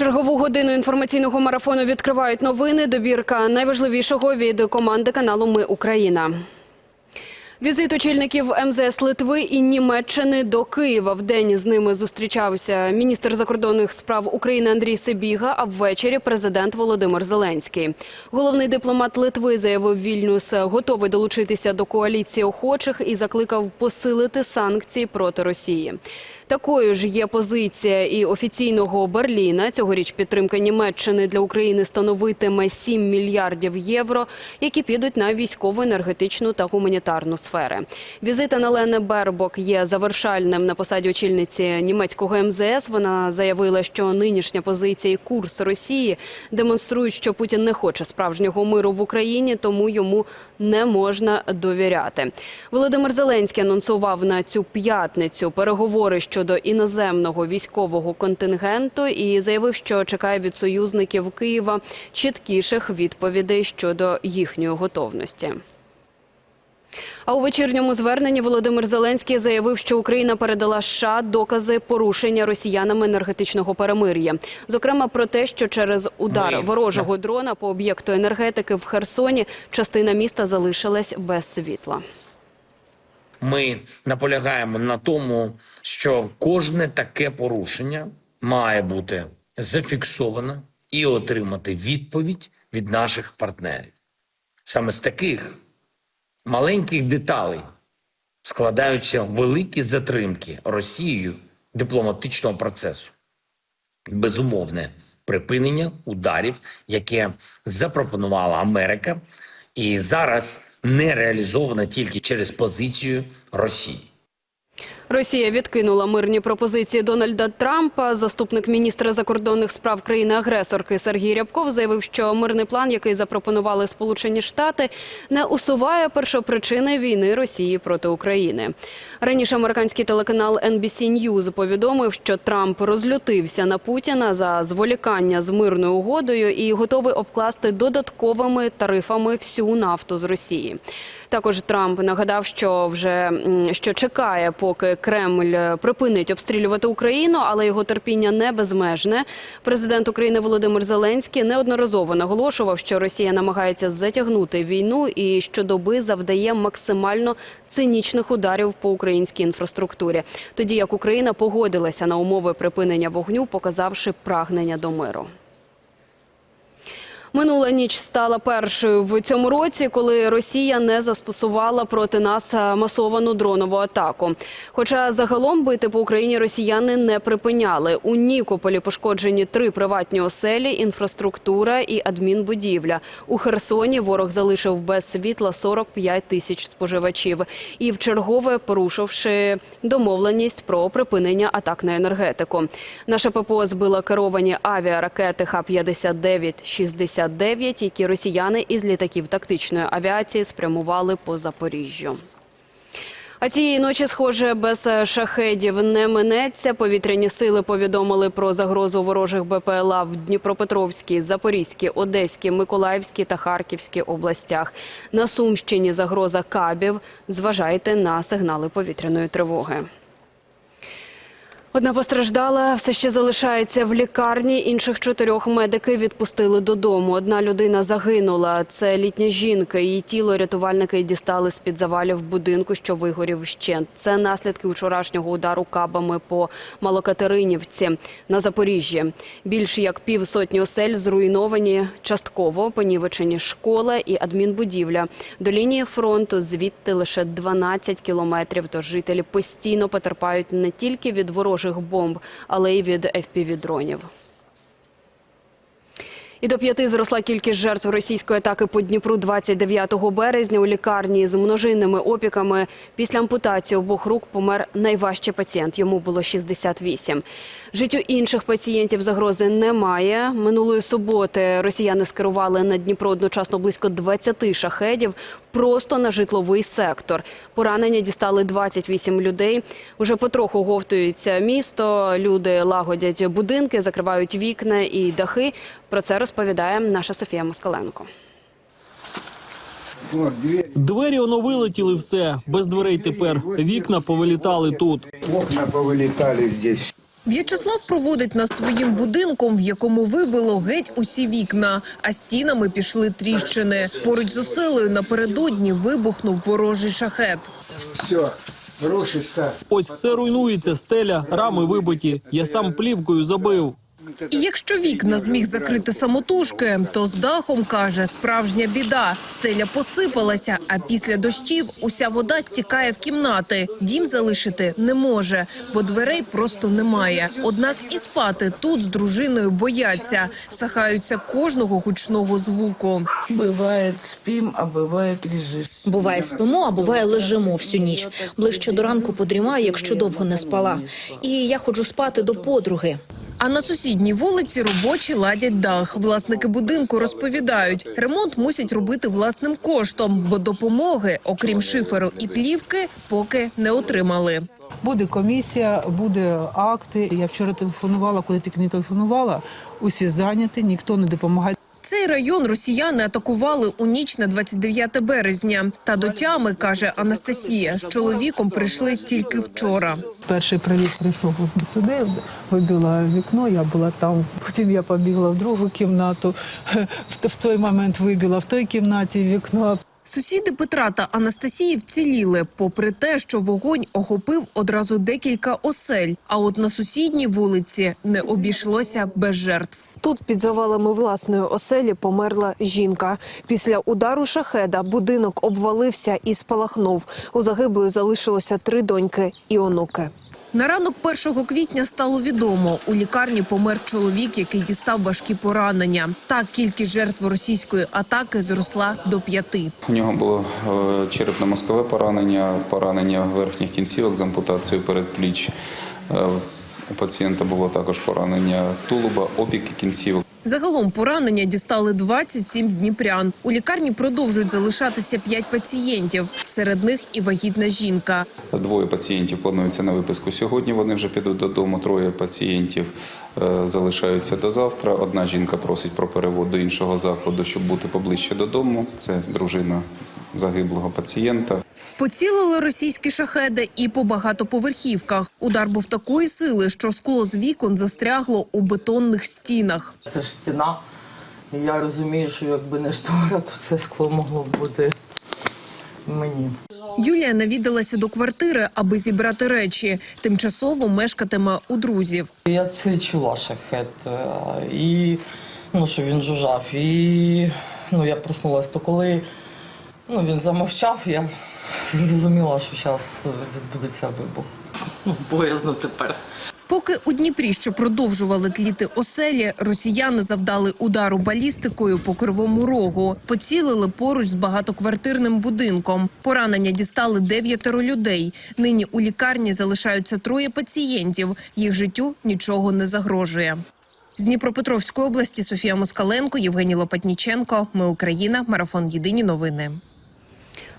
Чергову годину інформаційного марафону відкривають новини. Добірка найважливішого від команди каналу Ми Україна. Візит очільників МЗС Литви і Німеччини до Києва. В день з ними зустрічався міністр закордонних справ України Андрій Сибіга. А ввечері президент Володимир Зеленський. Головний дипломат Литви заявив Вільнюс готовий долучитися до коаліції охочих і закликав посилити санкції проти Росії. Такою ж є позиція і офіційного Берліна. Цьогоріч підтримка Німеччини для України становитиме 7 мільярдів євро, які підуть на військову, енергетичну та гуманітарну сфери. Візит Аналени Бербок є завершальним на посаді очільниці німецького МЗС. Вона заявила, що нинішня позиція і курс Росії демонструють, що Путін не хоче справжнього миру в Україні, тому йому не можна довіряти. Володимир Зеленський анонсував на цю п'ятницю переговори щодо іноземного військового контингенту і заявив, що чекає від союзників Києва чіткіших відповідей щодо їхньої готовності. А у вечірньому зверненні Володимир Зеленський заявив, що Україна передала США докази порушення росіянами енергетичного перемир'я. Зокрема, про те, що через удар Ми- ворожого дрона по об'єкту енергетики в Херсоні частина міста залишилась без світла. Ми наполягаємо на тому, що кожне таке порушення має бути зафіксовано і отримати відповідь від наших партнерів. Саме з таких маленьких деталей складаються великі затримки Росією дипломатичного процесу. Безумовне припинення ударів, яке запропонувала Америка, і зараз не реалізовано тільки через позицію Росії. Росія відкинула мирні пропозиції Дональда Трампа. Заступник міністра закордонних справ країни-агресорки Сергій Рябков заявив, що мирний план, який запропонували Сполучені Штати, не усуває першопричини війни Росії проти України. Раніше американський телеканал NBC News повідомив, що Трамп розлютився на Путіна за зволікання з мирною угодою і готовий обкласти додатковими тарифами всю нафту з Росії. Також Трамп нагадав, що вже що чекає, поки Кремль припинить обстрілювати Україну, але його терпіння не безмежне. Президент України Володимир Зеленський неодноразово наголошував, що Росія намагається затягнути війну і щодоби завдає максимально цинічних ударів по українській інфраструктурі. Тоді як Україна погодилася на умови припинення вогню, показавши прагнення до миру. Минула ніч стала першою в цьому році, коли Росія не застосувала проти нас е, масовану дронову атаку. Хоча загалом бити по Україні росіяни не припиняли. У Нікополі пошкоджені три приватні оселі, інфраструктура і адмінбудівля. У Херсоні ворог залишив без світла 45 тисяч споживачів. І вчергове порушивши домовленість про припинення атак на енергетику. Наша ППО збила керовані авіаракети Х-59-69, які росіяни із літаків тактичної авіації спрямували по Запоріжжю. А цієї ночі, схоже, без шахедів не минеться. Повітряні сили повідомили про загрозу ворожих БПЛА в Дніпропетровській, Запорізькій, Одеській, Миколаївській та Харківській областях. На Сумщині загроза кабів. Зважайте на сигнали повітряної тривоги. Одна постраждала все ще залишається в лікарні. Інших чотирьох медики відпустили додому. Одна людина загинула. Це літня жінка. Її тіло рятувальники дістали з під завалів будинку, що вигорів вщент. Це наслідки вчорашнього удару кабами по Малокатеринівці на Запоріжжі. Більш як півсотні осель зруйновані частково, понівечені школа і адмінбудівля. До лінії фронту звідти лише 12 кілометрів. Тож жителі постійно потерпають не тільки від ворожих бомб, але й від FPV-дронів. І до п'яти зросла кількість жертв російської атаки по Дніпру 29 березня. У лікарні з множинними опіками після ампутації обох рук помер найважчий пацієнт. Йому було 68. Життю інших пацієнтів загрози немає. Минулої суботи росіяни скерували на Дніпро одночасно близько 20 шахедів просто на житловий сектор. Поранення дістали 28 людей. Уже потроху говтується місто. Люди лагодять будинки, закривають вікна і дахи. Про це розповідає наша Софія Москаленко. Двері оно вилетіли все. Без дверей тепер. Вікна повилітали тут. окна повылетали здесь. В'ячеслав проводить нас своїм будинком, в якому вибило геть усі вікна, а стінами пішли тріщини. Поруч з оселею напередодні вибухнув ворожий шахет. все рушится. Ось все руйнується, стеля, рами вибиті. Я сам плівкою забив. І якщо вікна зміг закрити самотужки, то з дахом, каже, справжня біда. Стеля посипалася, а після дощів уся вода стікає в кімнати. Дім залишити не може, бо дверей просто немає. Однак і спати тут з дружиною бояться, сахаються кожного гучного звуку. Бывает спим, а бывает лежишь. Буває спимо, а буває лежимо всю ніч. Ближче до ранку подрімаю, якщо довго не спала. І я ходжу спати до подруги. А на сусідній вулиці робочі ладять дах. Власники будинку розповідають, ремонт мусять робити власним коштом, бо допомоги, окрім шиферу і плівки, поки не отримали. Буде комісія, буде акти. Я вчора телефонувала, коли тільки не телефонувала. Усі зайняті, ніхто не допомагає. Цей район росіяни атакували у ніч на 29 березня. Та до тями, каже Анастасія, з чоловіком прийшли тільки вчора. Перший приліт прийшов сюди, вибила вікно, я була там. Потім я побігла в другу кімнату. В той момент вибила в той кімнаті вікно. Сусіди Петра та Анастасії вціліли, попри те, що вогонь охопив одразу декілька осель. А от на сусідній вулиці не обійшлося без жертв. Тут під завалами власної оселі померла жінка. Після удару шахеда будинок обвалився і спалахнув. У загиблої залишилося три доньки і онуки. На ранок 1 квітня стало відомо. У лікарні помер чоловік, який дістав важкі поранення. Так кількість жертв російської атаки зросла до п'яти. У нього було е, черепно-мозкове поранення, поранення верхніх кінцівок з ампутацією передпліч. У пацієнта було також поранення тулуба, опіки кінцівок. Загалом поранення дістали 27 дніпрян. У лікарні продовжують залишатися 5 пацієнтів. Серед них і вагітна жінка. Двоє пацієнтів плануються на виписку сьогодні. Вони вже підуть додому. Троє пацієнтів е, залишаються до завтра. Одна жінка просить про перевод до іншого закладу, щоб бути поближче додому. Це дружина загиблого пацієнта. Поцілили російські шахеди і по багатоповерхівках. Удар був такої сили, що скло з вікон застрягло у бетонних стінах. Це ж стіна. І я розумію, що якби не штора, то це скло могло б бути мені. Юлія навідалася до квартири, аби зібрати речі. Тимчасово мешкатиме у друзів. Я це чула шахет. е, І ну, що він жужжав. І ну, я проснулась, то коли ну, він замовчав, я зрозуміла, що зараз відбудеться вибух. Ну, боязно тепер. Поки у Дніпрі, що продовжували тліти оселі, росіяни завдали удару балістикою по кривому рогу. Поцілили поруч з багатоквартирним будинком. Поранення дістали дев'ятеро людей. Нині у лікарні залишаються троє пацієнтів. Їх життю нічого не загрожує. З Дніпропетровської області Софія Москаленко, Євгеній Лопатніченко. Ми Україна. Марафон. Єдині новини.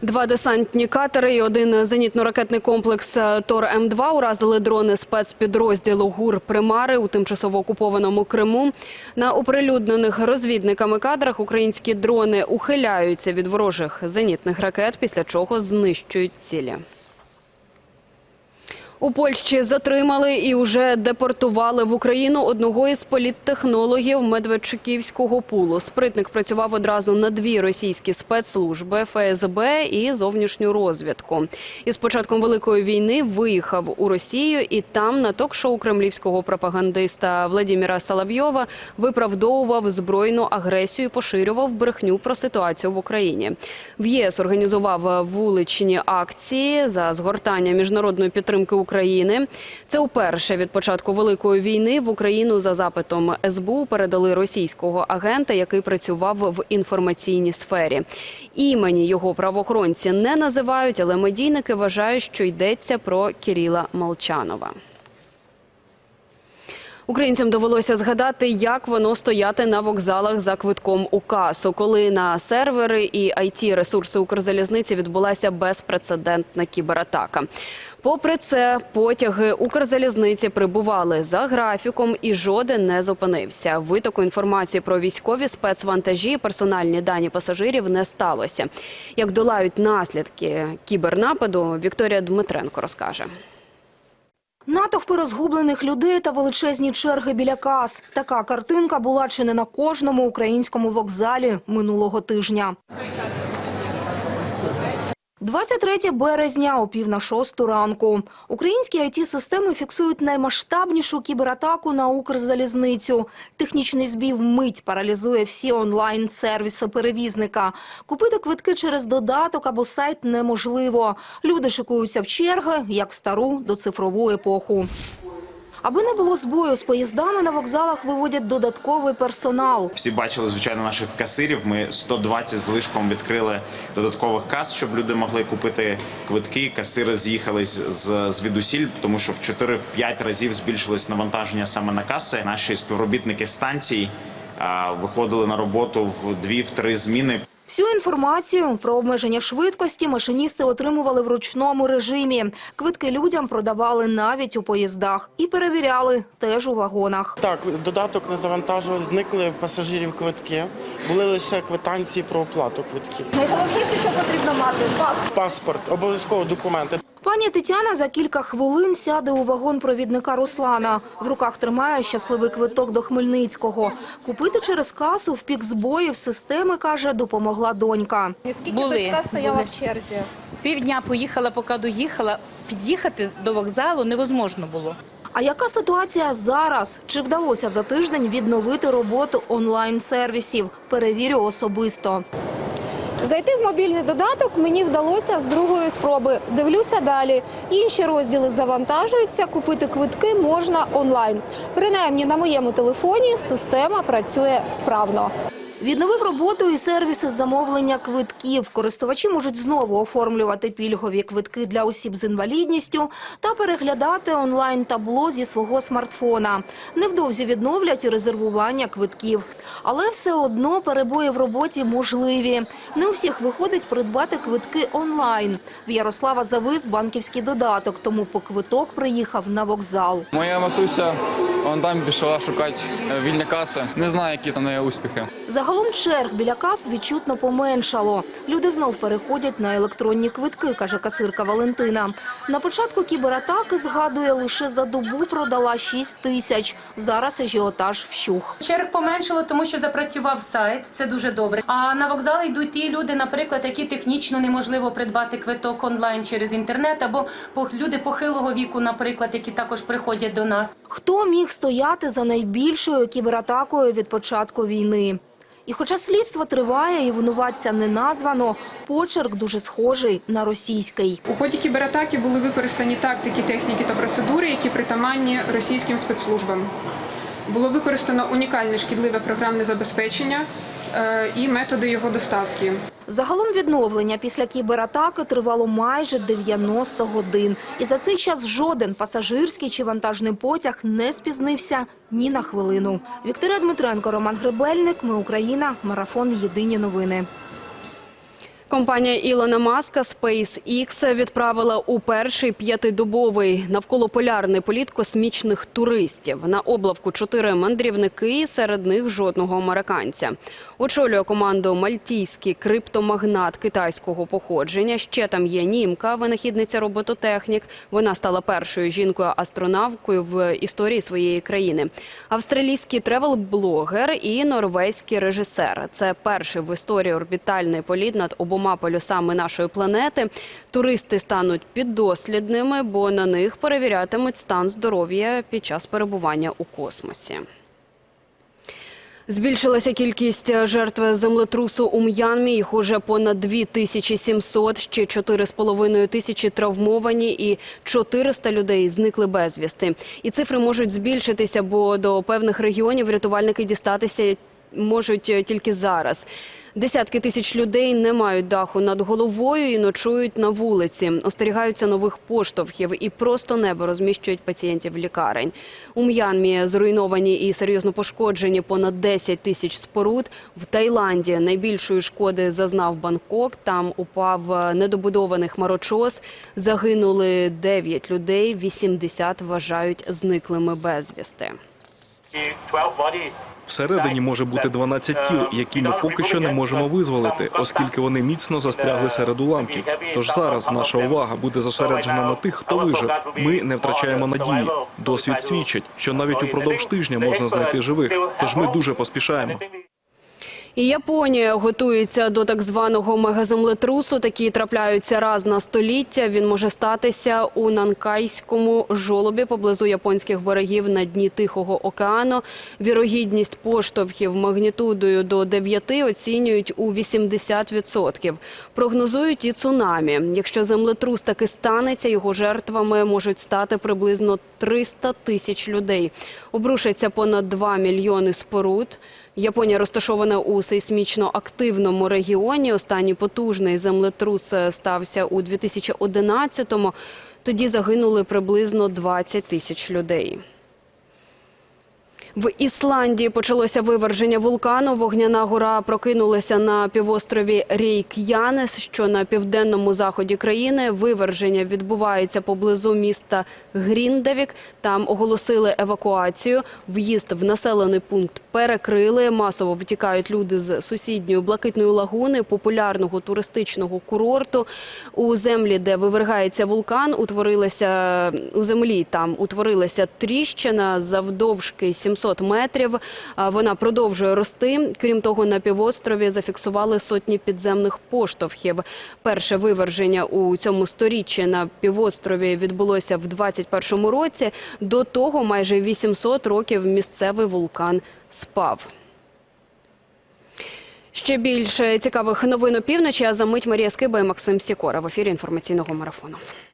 Два десантні катери і один зенітно-ракетний комплекс Тор М2 уразили дрони спецпідрозділу ГУР Примари у тимчасово окупованому Криму. На оприлюднених розвідниками кадрах українські дрони ухиляються від ворожих зенітних ракет, після чого знищують цілі. У Польщі затримали і вже депортували в Україну одного із політтехнологів Медведчуківського пулу. Спритник працював одразу на дві російські спецслужби ФСБ і зовнішню розвідку. І з початком великої війни виїхав у Росію і там на ток-шоу кремлівського пропагандиста Владіміра Салабйова виправдовував збройну агресію, і поширював брехню про ситуацію в Україні. В ЄС організував вуличні акції за згортання міжнародної підтримки України. Це уперше від початку великої війни в Україну за запитом СБУ передали російського агента, який працював в інформаційній сфері. Імені його правоохоронці не називають, але медійники вважають, що йдеться про Кіріла Молчанова. Українцям довелося згадати, як воно стояти на вокзалах за квитком у касу, коли на сервери і it ресурси Укрзалізниці відбулася безпрецедентна кібератака. Попри це, потяги Укрзалізниці прибували за графіком, і жоден не зупинився. Витоку інформації про військові спецвантажі, і персональні дані пасажирів не сталося. Як долають наслідки кібернападу, Вікторія Дмитренко розкаже. Натовпи розгублених людей та величезні черги біля кас. Така картинка була чи не на кожному українському вокзалі минулого тижня. 23 березня о пів на шосту ранку. Українські IT-системи фіксують наймасштабнішу кібератаку на Укрзалізницю. Технічний збій вмить паралізує всі онлайн-сервіси перевізника. Купити квитки через додаток або сайт неможливо. Люди шикуються в черги, як в стару доцифрову епоху. Аби не було збою з поїздами, на вокзалах виводять додатковий персонал. Всі бачили, звичайно, наших касирів. Ми 120 з лишком відкрили додаткових кас, щоб люди могли купити квитки. Касири з'їхались звідусіль, тому що в 4-5 разів збільшилось навантаження саме на каси. Наші співробітники станцій виходили на роботу в 2-3 зміни. Всю інформацію про обмеження швидкості машиністи отримували в ручному режимі. Квитки людям продавали навіть у поїздах і перевіряли теж у вагонах. Так, додаток не завантажував, зникли в пасажирів квитки. Були лише квитанції про оплату квитків. Найголовніше, що потрібно мати паспорт. Паспорт, обов'язково документи. Пані Тетяна за кілька хвилин сяде у вагон провідника Руслана. В руках тримає щасливий квиток до Хмельницького. Купити через касу в пік збоїв системи, каже, допомогла донька. Скільки дочка стояла в черзі? Півдня поїхала, поки доїхала. Під'їхати до вокзалу невозможно було. А яка ситуація зараз? Чи вдалося за тиждень відновити роботу онлайн-сервісів? Перевірю особисто. Зайти в мобільний додаток мені вдалося з другої спроби. Дивлюся далі. Інші розділи завантажуються, купити квитки можна онлайн. Принаймні на моєму телефоні система працює справно. Відновив роботу і сервіси замовлення квитків. Користувачі можуть знову оформлювати пільгові квитки для осіб з інвалідністю та переглядати онлайн-табло зі свого смартфона. Невдовзі відновлять і резервування квитків. Але все одно перебої в роботі можливі. Не у всіх виходить придбати квитки онлайн. В Ярослава завис банківський додаток, тому по квиток приїхав на вокзал. Моя матуся вон там пішла шукати е, вільні каси. Не знаю, які там неї успіхи. Загалом черг біля кас відчутно поменшало. Люди знов переходять на електронні квитки, каже касирка Валентина. На початку кібератаки, згадує, лише за добу продала 6 тисяч. Зараз ажіотаж вщух. Черг поменшило, тому що запрацював сайт. Це дуже добре. А на вокзал йдуть ті люди, наприклад, які технічно неможливо придбати квиток онлайн через інтернет, або люди похилого віку, наприклад, які також приходять до нас. Хто міг стояти за найбільшою кібератакою від початку війни? І хоча слідство триває і винуватця не названо, почерк дуже схожий на російський. У ході кібератаки були використані тактики, техніки та процедури, які притаманні російським спецслужбам. Було використано унікальне шкідливе програмне забезпечення е, і методи його доставки. Загалом відновлення після кібератаки тривало майже 90 годин. І за цей час жоден пасажирський чи вантажний потяг не спізнився ні на хвилину. Вікторія Дмитренко, Роман Гребельник. Ми Україна. Марафон. Єдині новини. Компанія Ілона Маска SpaceX відправила у перший п'ятидобовий навколополярний політ космічних туристів. На облавку чотири мандрівники, серед них жодного американця. Очолює команду мальтійський криптомагнат китайського походження. Ще там є німка, винахідниця робототехнік. Вона стала першою жінкою-астронавткою в історії своєї країни. Австралійський тревел-блогер і норвезький режисер. Це перший в історії орбітальний політ над обома полюсами нашої планети. Туристи стануть піддослідними, бо на них перевірятимуть стан здоров'я під час перебування у космосі. Збільшилася кількість жертв землетрусу у М'янмі. Їх уже понад 2700, ще 4,5 тисячі травмовані і 400 людей зникли безвісти. І цифри можуть збільшитися, бо до певних регіонів рятувальники дістатися можуть тільки зараз. Десятки тисяч людей не мають даху над головою і ночують на вулиці, остерігаються нових поштовхів і просто небо розміщують пацієнтів лікарень. У М'янмі зруйновані і серйозно пошкоджені понад 10 тисяч споруд. В Таїланді найбільшої шкоди зазнав Бангкок. Там упав недобудований хмарочос. Загинули 9 людей, 80 вважають зниклими безвісти. 12 bodies Всередині може бути 12 тіл, які ми поки що не можемо визволити, оскільки вони міцно застрягли серед уламків. Тож зараз наша увага буде зосереджена на тих, хто вижив. Ми не втрачаємо надії. Досвід свідчить, що навіть упродовж тижня можна знайти живих. Тож ми дуже поспішаємо. І Японія готується до так званого мегаземлетрусу. Такі трапляються раз на століття. Він може статися у Нанкайському жолобі поблизу японських берегів на дні Тихого океану. Вірогідність поштовхів магнітудою до 9 оцінюють у 80%. Прогнозують і цунамі. Якщо землетрус таки станеться, його жертвами можуть стати приблизно 300 тисяч людей. Обрушиться понад 2 мільйони споруд. Японія розташована у сейсмічно активному регіоні. Останній потужний землетрус е, стався у 2011-му. Тоді загинули приблизно 20 тисяч людей. В Ісландії почалося виверження вулкану. Вогняна гора прокинулася на півострові Рейк'янес, що на південному заході країни. Виверження відбувається поблизу міста Гріндавік. Там оголосили евакуацію. В'їзд в населений пункт перекрили. Масово втікають люди з сусідньої блакитної лагуни, популярного туристичного курорту. У землі, де вивергається вулкан, утворилася у землі. Там утворилася тріщина завдовжки 700 метрів. Вона продовжує рости. Крім того, на півострові зафіксували сотні підземних поштовхів. Перше виверження у цьому сторіччі на півострові відбулося в 21-му році. До того майже 800 років місцевий вулкан спав. Ще більше цікавих новин опівночі. А за мить Марія Скиба і Максим Сікора в ефірі інформаційного марафону.